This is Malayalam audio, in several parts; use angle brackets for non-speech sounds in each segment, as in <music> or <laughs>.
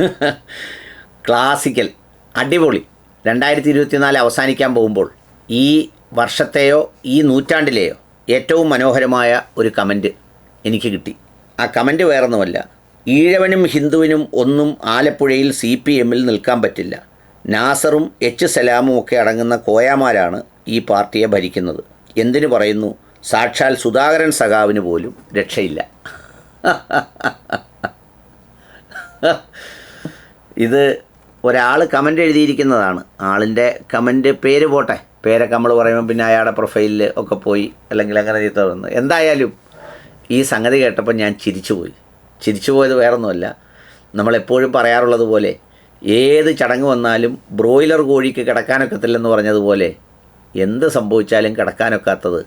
<laughs> ക്ലാസിക്കൽ അടിപൊളി. രണ്ടായിരത്തി ഇരുപത്തിനാല് അവസാനിക്കാൻ പോകുമ്പോൾ ഈ വർഷത്തെയോ ഈ നൂറ്റാണ്ടിലെയോ ഏറ്റവും മനോഹരമായ ഒരു കമന്റ് എനിക്ക് കിട്ടി. ആ കമന്റ് വേറൊന്നുമല്ല. ഈഴവനും ഹിന്ദുവിനും ഒന്നും ആലപ്പുഴയിൽ സി പി എമ്മിൽ നിൽക്കാൻ പറ്റില്ല. നാസറും എച്ച് സലാമും ഒക്കെ അടങ്ങുന്ന കോയാമാരാണ് ഈ പാർട്ടിയെ ഭരിക്കുന്നത്. എന്തിനു പറയുന്നു? സാക്ഷാൽ സുധാകരൻ സഖാവിന് പോലും രക്ഷയില്ല. <laughs> ഇത് ഒരാൾ കമന്റ് എഴുതിയിരിക്കുന്നതാണ്. ആളിന്റെ കമന്റ് പേര് പോട്ടെ. പേരൊക്കെ നമ്മൾ പറയുമ്പോൾ പിന്നെ അയാളുടെ പ്രൊഫൈലിൽ ഒക്കെ പോയി അല്ലെങ്കിൽ അങ്ങനെ ചീത്ത എന്തായാലും ഈ സംഗതി കേട്ടപ്പോൾ ഞാൻ ചിരിച്ചുപോയി. ചിരിച്ചു പോയത് വേറൊന്നുമല്ല നമ്മളെപ്പോഴും പറയാറുള്ളത് പോലെ ഏത് ചടങ്ങ് വന്നാലും ബ്രോയിലർ കോഴിക്ക് കിടക്കാനൊക്കത്തില്ലെന്ന് പറഞ്ഞതുപോലെ എന്ത് സംഭവിച്ചാലും കിടക്കാനൊക്കാത്തത്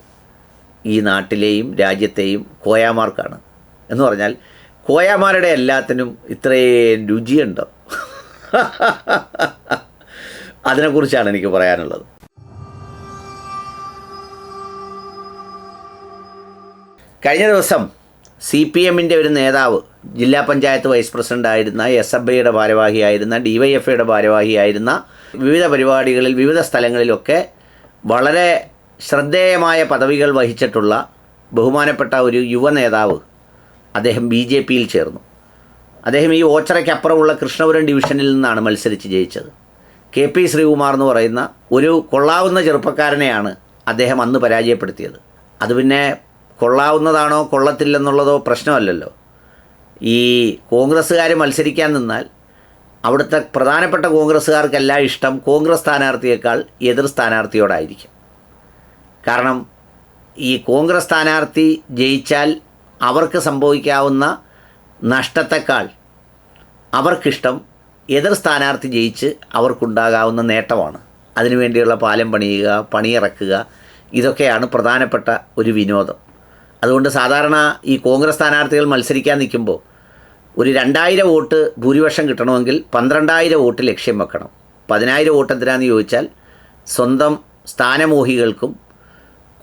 ഈ നാട്ടിലെയും രാജ്യത്തെയും കോയാമാർക്കാണ്. എന്ന് പറഞ്ഞാൽ കോയാമാരുടെ എല്ലാത്തിനും ഇത്രയും രുചിയുണ്ടോ. <laughs> അതിനെക്കുറിച്ചാണ് എനിക്ക് പറയാനുള്ളത്. കഴിഞ്ഞ ദിവസം സി പി എമ്മിന്റെ ഒരു നേതാവ് ജില്ലാ പഞ്ചായത്ത് വൈസ് പ്രസിഡന്റ് ആയിരുന്ന എസ് എഫ് ഐയുടെ ഭാരവാഹിയായിരുന്ന ഡി വൈ എഫ് ഐയുടെ ഭാരവാഹിയായിരുന്ന വിവിധ പരിപാടികളിൽ വിവിധ സ്ഥലങ്ങളിലൊക്കെ വളരെ ശ്രദ്ധേയമായ പദവികൾ വഹിച്ചിട്ടുള്ള ബഹുമാനപ്പെട്ട ഒരു യുവ നേതാവ് അദ്ദേഹം ബി ജെ പിയിൽ ചേർന്നു. അദ്ദേഹം ഈ ഓച്ചറയ്ക്കപ്പുറമുള്ള കൃഷ്ണപുരം ഡിവിഷനിൽ നിന്നാണ് മത്സരിച്ച് ജയിച്ചത്. കെ പി ശ്രീകുമാർ എന്ന് പറയുന്ന ഒരു കൊള്ളാവുന്ന ചെറുപ്പക്കാരനെയാണ് അദ്ദേഹം അന്ന് പരാജയപ്പെടുത്തിയത്. അത് പിന്നെ കൊള്ളാവുന്നതാണോ കൊള്ളത്തില്ലെന്നുള്ളതോ പ്രശ്നമല്ലല്ലോ. ഈ കോൺഗ്രസ്സുകാർ മത്സരിക്കാൻ നിന്നാൽ അവിടുത്തെ പ്രധാനപ്പെട്ട കോൺഗ്രസ്സുകാർക്കെല്ലാം ഇഷ്ടം കോൺഗ്രസ് സ്ഥാനാർത്ഥിയേക്കാൾ എതിർ സ്ഥാനാർത്ഥിയോടായിരിക്കും. കാരണം ഈ കോൺഗ്രസ് സ്ഥാനാർത്ഥി ജയിച്ചാൽ അവർക്ക് സംഭവിക്കാവുന്ന നഷ്ടത്തെക്കാൾ അവർക്കിഷ്ടം എതിർ സ്ഥാനാർത്ഥി ജയിച്ച് അവർക്കുണ്ടാകാവുന്ന നേട്ടമാണ്. അതിനുവേണ്ടിയുള്ള പാലം പണിയുക പണിയിറക്കുക ഇതൊക്കെയാണ് പ്രധാനപ്പെട്ട ഒരു വിനോദം. അതുകൊണ്ട് സാധാരണ ഈ കോൺഗ്രസ് സ്ഥാനാർത്ഥികൾ മത്സരിക്കാൻ നിൽക്കുമ്പോൾ ഒരു രണ്ടായിരം വോട്ട് ഭൂരിപക്ഷം കിട്ടണമെങ്കിൽ പന്ത്രണ്ടായിരം വോട്ട് ലക്ഷ്യം വെക്കണം. പതിനായിരം വോട്ട് എന്തിനാന്ന് ചോദിച്ചാൽ സ്വന്തം സ്ഥാനമോഹികൾക്കും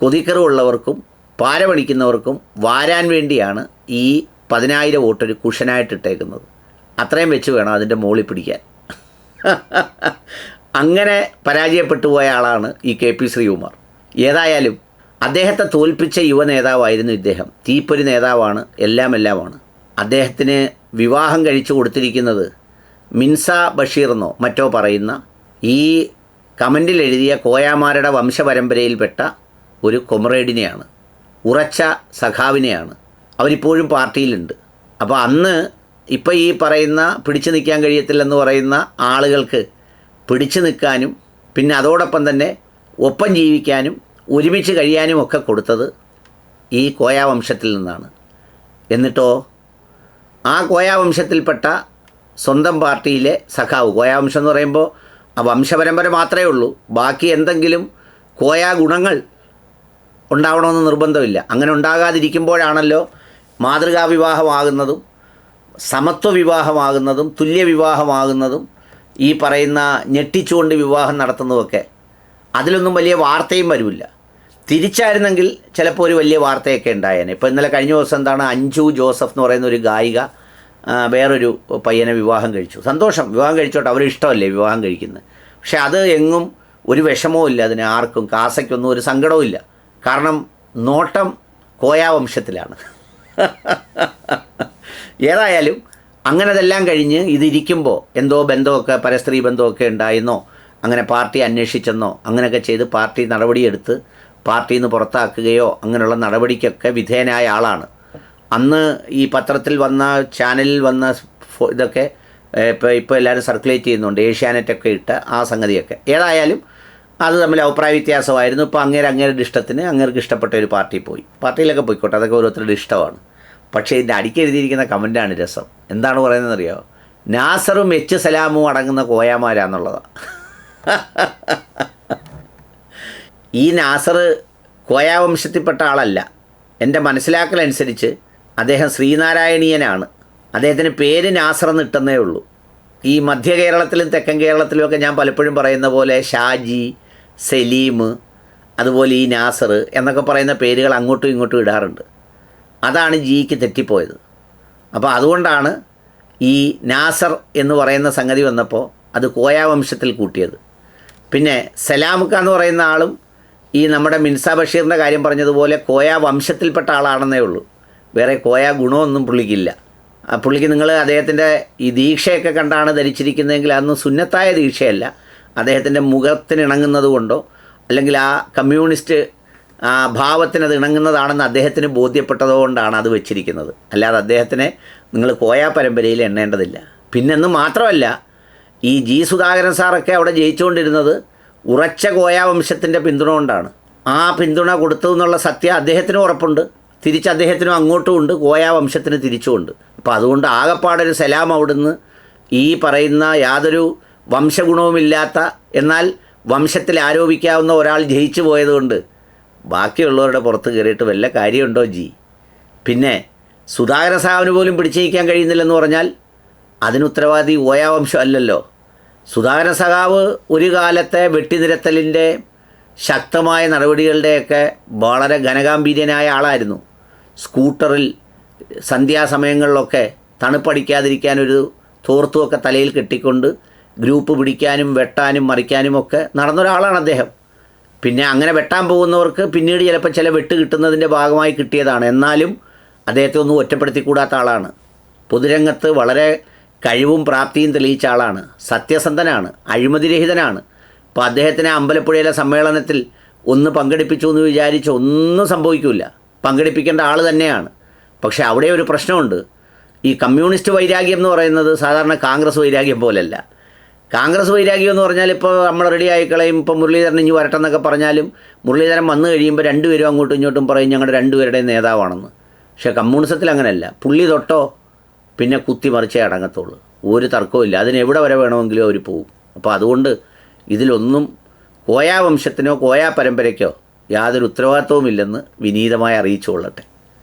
കൊതിക്കറുള്ളവർക്കും പാരപണിക്കുന്നവർക്കും വാരാൻ വേണ്ടിയാണ് ഈ പതിനായിരം വോട്ട് ഒരു കുഷനായിട്ട് ഇട്ടേക്കുന്നത് അത്രയും വെച്ച് വേണം അതിന്റെ മുകളിൽ പിടിക്കാൻ. <laughs> അങ്ങനെ പരാജയപ്പെട്ടു പോയ ആളാണ് ഈ കെ പി ശ്രീകുമാർ. ഏതായാലും അദ്ദേഹത്തെ തോൽപ്പിച്ച യുവ നേതാവായിരുന്നു ഇദ്ദേഹം. തീപ്പൊരി നേതാവാണ് എല്ലാം എല്ലാമാണ് അദ്ദേഹത്തിന് വിവാഹം കഴിച്ചു കൊടുത്തിരിക്കുന്നത് മിൻസ ബഷീർ എന്നോ മറ്റോ പറയുന്ന ഈ കമന്റിൽ എഴുതിയ കോയാമാരുടെ വംശപരമ്പരയിൽപ്പെട്ട ഒരു കൊമറേഡിനെയാണ്. ഉറച്ച സഖാവിനെയാണ്. അവരിപ്പോഴും പാർട്ടിയിലുണ്ട്. അപ്പോൾ അന്ന് ഇപ്പോൾ ഈ പറയുന്ന പിടിച്ചു നിൽക്കാൻ കഴിയത്തില്ലെന്ന് പറയുന്ന ആളുകൾക്ക് പിടിച്ചു നിൽക്കാനും പിന്നെ അതോടൊപ്പം തന്നെ ഒപ്പം ജീവിക്കാനും ഒരുമിച്ച് കഴിയാനും ഒക്കെ കൊടുത്തത് ഈ കോയാ വംശത്തിൽ നിന്നാണ്. എന്നിട്ടോ ആ കോയാ വംശത്തിൽപ്പെട്ട സ്വന്തം പാർട്ടിയിലെ സഖാവ് കോയാ വംശം എന്ന് പറയുമ്പോൾ ആ വംശപരമ്പര മാത്രമേ ഉള്ളൂ. ബാക്കി എന്തെങ്കിലും കോയാ ഗുണങ്ങൾ ഉണ്ടാവണമെന്ന് നിർബന്ധമില്ല. അങ്ങനെ ഉണ്ടാകാതിരിക്കുമ്പോഴാണല്ലോ മാതൃകാ വിവാഹമാകുന്നതും സമത്വ വിവാഹമാകുന്നതും തുല്യ വിവാഹമാകുന്നതും ഈ പറയുന്ന ഞെട്ടിച്ചുകൊണ്ട് വിവാഹം നടത്തുന്നതൊക്കെ അതിലൊന്നും വലിയ വാർത്തയും വരുമില്ല. തിരിച്ചായിരുന്നെങ്കിൽ ചിലപ്പോൾ ഒരു വലിയ വാർത്തയൊക്കെ ഉണ്ടായേനെ. ഇപ്പോൾ ഇന്നലെ കഴിഞ്ഞ ദിവസം എന്താണ് അഞ്ജു ജോസഫ് എന്ന് പറയുന്ന ഒരു ഗായിക വേറൊരു പയ്യനെ വിവാഹം കഴിച്ചു. സന്തോഷം. വിവാഹം കഴിച്ചോട്ടെ. അവർ ഇഷ്ടമല്ലേ വിവാഹം കഴിക്കുന്നത്? പക്ഷെ അത് എങ്ങും ഒരു വിഷമവും ഇല്ല അതിന് ആർക്കും. കാസയ്ക്കൊന്നും ഒരു സങ്കടവും ഇല്ല. കാരണം നോട്ടം കോയാ വംശത്തിലാണ് <laughs> ഏതായാലും അങ്ങനെ അതെല്ലാം കഴിഞ്ഞ് ഇതിരിക്കുമ്പോൾ എന്തോ ബന്ധമൊക്കെ പരസ്ത്രീ ബന്ധമൊക്കെ ഉണ്ടായെന്നോ അങ്ങനെ പാർട്ടി അന്വേഷിച്ചെന്നോ അങ്ങനെയൊക്കെ ചെയ്ത് പാർട്ടി നടപടിയെടുത്ത് പാർട്ടിയിൽ നിന്ന് പുറത്താക്കുകയോ അങ്ങനെയുള്ള നടപടിക്കൊക്കെ വിധേയനായ ആളാണ്. അന്ന് ഈ പത്രത്തിൽ വന്ന ചാനലിൽ വന്ന ഇതൊക്കെ ഇപ്പോൾ ഇപ്പോൾ എല്ലാവരും സർക്കുലേറ്റ് ചെയ്യുന്നുണ്ട്. ഏഷ്യാനെറ്റൊക്കെ ഇട്ട ആ സംഗതിയൊക്കെ. ഏതായാലും അത് തമ്മിൽ അഭിപ്രായ വ്യത്യാസമായിരുന്നു. ഇപ്പോൾ അങ്ങേര് അങ്ങേരുടെ ഇഷ്ടത്തിന് അങ്ങേർക്ക് ഇഷ്ടപ്പെട്ട ഒരു പാർട്ടി പോയി. പാർട്ടിയിലൊക്കെ പോയിക്കോട്ടെ. അതൊക്കെ ഓരോരുത്തരുടെ ഇഷ്ടമാണ്. പക്ഷേ ഇതിന്റെ അടിക്ക് എഴുതിയിരിക്കുന്ന കമന്റാണ് രസം. എന്താണ് പറയുന്നത് അറിയോ നാസറും എച്ച് സലാമും അടങ്ങുന്ന കോയാമാരാന്നുള്ളതാണ് ഈ നാസർ കോയാ വംശത്തിൽപ്പെട്ട ആളല്ല. എന്റെ മനസ്സിലാക്കലനുസരിച്ച് അദ്ദേഹം ശ്രീനാരായണീയനാണ്. അദ്ദേഹത്തിന് പേര് നാസർ എന്ന് ഇട്ടെന്നേ ഉള്ളൂ. ഈ മധ്യ കേരളത്തിലും തെക്കൻ കേരളത്തിലും ഒക്കെ ഞാൻ പലപ്പോഴും പറയുന്ന പോലെ ഷാജി സലീം അതുപോലെ ഈ നാസർ എന്നൊക്കെ പറയുന്ന പേരുകൾ അങ്ങോട്ടും ഇങ്ങോട്ടും ഇടാറുണ്ട്. അതാണ് ജിക്ക് തെറ്റിപ്പോയത്. അപ്പോൾ അതുകൊണ്ടാണ് ഈ നാസർ എന്ന് പറയുന്ന സംഗതി വന്നപ്പോൾ അത് കോയ വംശത്തിൽ കൂട്ടിയത്. പിന്നെ സലാമുക്ക എന്ന് പറയുന്ന ആളും ഈ നമ്മുടെ മിൻസ ബഷീറിന്റെ കാര്യം പറഞ്ഞതുപോലെ കോയാ വംശത്തിൽപ്പെട്ട ആളാണെന്നേ ഉള്ളൂ. വേറെ കോയാ ഗുണമൊന്നും പുള്ളിക്കില്ല. ആ പുള്ളിക്ക് നിങ്ങൾ അദ്ദേഹത്തിന്റെ ഈ ദീക്ഷയൊക്കെ കണ്ടാണ് ധരിച്ചിരിക്കുന്നതെങ്കിൽ അതൊന്നും സുന്നത്തായ ദീക്ഷയല്ല. അദ്ദേഹത്തിന്റെ മുഖത്തിന് ഇണങ്ങുന്നത് കൊണ്ടോ അല്ലെങ്കിൽ ആ കമ്മ്യൂണിസ്റ്റ് ഭാവത്തിന് അത് ഇണങ്ങുന്നതാണെന്ന് അദ്ദേഹത്തിന് ബോധ്യപ്പെട്ടതുകൊണ്ടാണ് അത് വെച്ചിരിക്കുന്നത്. അല്ലാതെ അദ്ദേഹത്തിനെ നിങ്ങൾ കോയാ പരമ്പരയിൽ എണ്ണേണ്ടതില്ല. പിന്നെന്ന് മാത്രമല്ല ഈ ജി സുധാകരൻ സാറൊക്കെ അവിടെ ജയിച്ചുകൊണ്ടിരുന്നത് ഉറച്ച കോയാ വംശത്തിന്റെ പിന്തുണ കൊണ്ടാണ്. ആ പിന്തുണ കൊടുത്തു എന്നുള്ള സത്യം അദ്ദേഹത്തിനും ഉറപ്പുണ്ട്. തിരിച്ച് അദ്ദേഹത്തിനും അങ്ങോട്ടും ഉണ്ട്. കോയാ വംശത്തിന് തിരിച്ചുമുണ്ട് അപ്പോൾ അതുകൊണ്ട് ആകപ്പാടൊരു സലാം അവിടുന്ന് ഈ പറയുന്ന യാതൊരു വംശഗുണവുമില്ലാത്ത എന്നാൽ വംശത്തിൽ ആരോപിക്കാവുന്ന ഒരാൾ ജയിച്ചു പോയതുകൊണ്ട് ബാക്കിയുള്ളവരുടെ പുറത്ത് കയറിയിട്ട് വല്ല കാര്യമുണ്ടോ ജി? പിന്നെ സുധാകര സാവിന് പോലും പിടിച്ചിരിക്കാൻ കഴിയുന്നില്ലെന്ന് പറഞ്ഞാൽ അതിന് ഉത്തരവാദി ഓയാ വംശം അല്ലല്ലോ. സുധാകര സഖാവ് ഒരു കാലത്തെ വെട്ടിനിരത്തലിന്റെ ശക്തമായ നടപടികളുടെയൊക്കെ വളരെ ഘനഗാംഭീര്യനായ ആളായിരുന്നു. സ്കൂട്ടറിൽ സന്ധ്യാസമയങ്ങളിലൊക്കെ തണുപ്പടിക്കാതിരിക്കാൻ ഒരു തോർത്തുമൊക്കെ തലയിൽ കെട്ടിക്കൊണ്ട് ഗ്രൂപ്പ് പിടിക്കാനും വെട്ടാനും മറിക്കാനും ഒക്കെ നടന്നൊരാളാണ് അദ്ദേഹം. പിന്നെ അങ്ങനെ വെട്ടാൻ പോകുന്നവർക്ക് പിന്നീട് ചിലപ്പോൾ ചില വെട്ട് കിട്ടുന്നതിന്റെ ഭാഗമായി കിട്ടിയതാണ്. എന്നാലും അദ്ദേഹത്തെ ഒന്നും ഒറ്റപ്പെടുത്തിക്കൂടാത്ത ആളാണ്. പൊതുരംഗത്ത് വളരെ കഴിവും പ്രാപ്തിയും തെളിയിച്ച ആളാണ്. സത്യസന്ധനാണ് അഴിമതിരഹിതനാണ്. അപ്പോൾ അദ്ദേഹത്തിനെ അമ്പലപ്പുഴയിലെ സമ്മേളനത്തിൽ ഒന്ന് പങ്കെടുപ്പിച്ചു എന്ന് വിചാരിച്ച് ഒന്നും സംഭവിക്കില്ല പങ്കെടുപ്പിക്കേണ്ട ആൾ തന്നെയാണ്. പക്ഷേ അവിടെ ഒരു പ്രശ്നമുണ്ട്. ഈ കമ്മ്യൂണിസ്റ്റ് വൈരാഗ്യം എന്ന് പറയുന്നത് സാധാരണ കോൺഗ്രസ് വൈരാഗ്യം പോലല്ല. കോൺഗ്രസ് വൈരാഗ്യം എന്ന് പറഞ്ഞാൽ ഇപ്പോൾ നമ്മൾ റെഡി ആയിക്കളയും ഇപ്പോൾ മുരളീധരൻ ഇനി വരട്ടെന്നൊക്കെ പറഞ്ഞാലും മുരളീധരൻ വന്നു കഴിയുമ്പോൾ രണ്ടുപേരും അങ്ങോട്ടും ഇങ്ങോട്ടും പറയും ഞങ്ങളുടെ രണ്ടുപേരുടെയും നേതാവാണെന്ന്. പക്ഷേ കമ്മ്യൂണിസത്തിൽ അങ്ങനെയല്ല. പുള്ളി തൊട്ടോ പിന്നെ കുത്തി മറിച്ചേ അടങ്ങത്തുള്ളൂ. ഒരു തർക്കവും അതിന് എവിടെ വരെ വേണമെങ്കിലും അവർ പോവും. അപ്പോൾ അതുകൊണ്ട് ഇതിലൊന്നും കോയാ വംശത്തിനോ കോയാ പരമ്പരയ്ക്കോ യാതൊരു ഉത്തരവാദിത്വവും ഇല്ലെന്ന് വിനീതമായി അറിയിച്ചു കൊള്ളട്ടെ.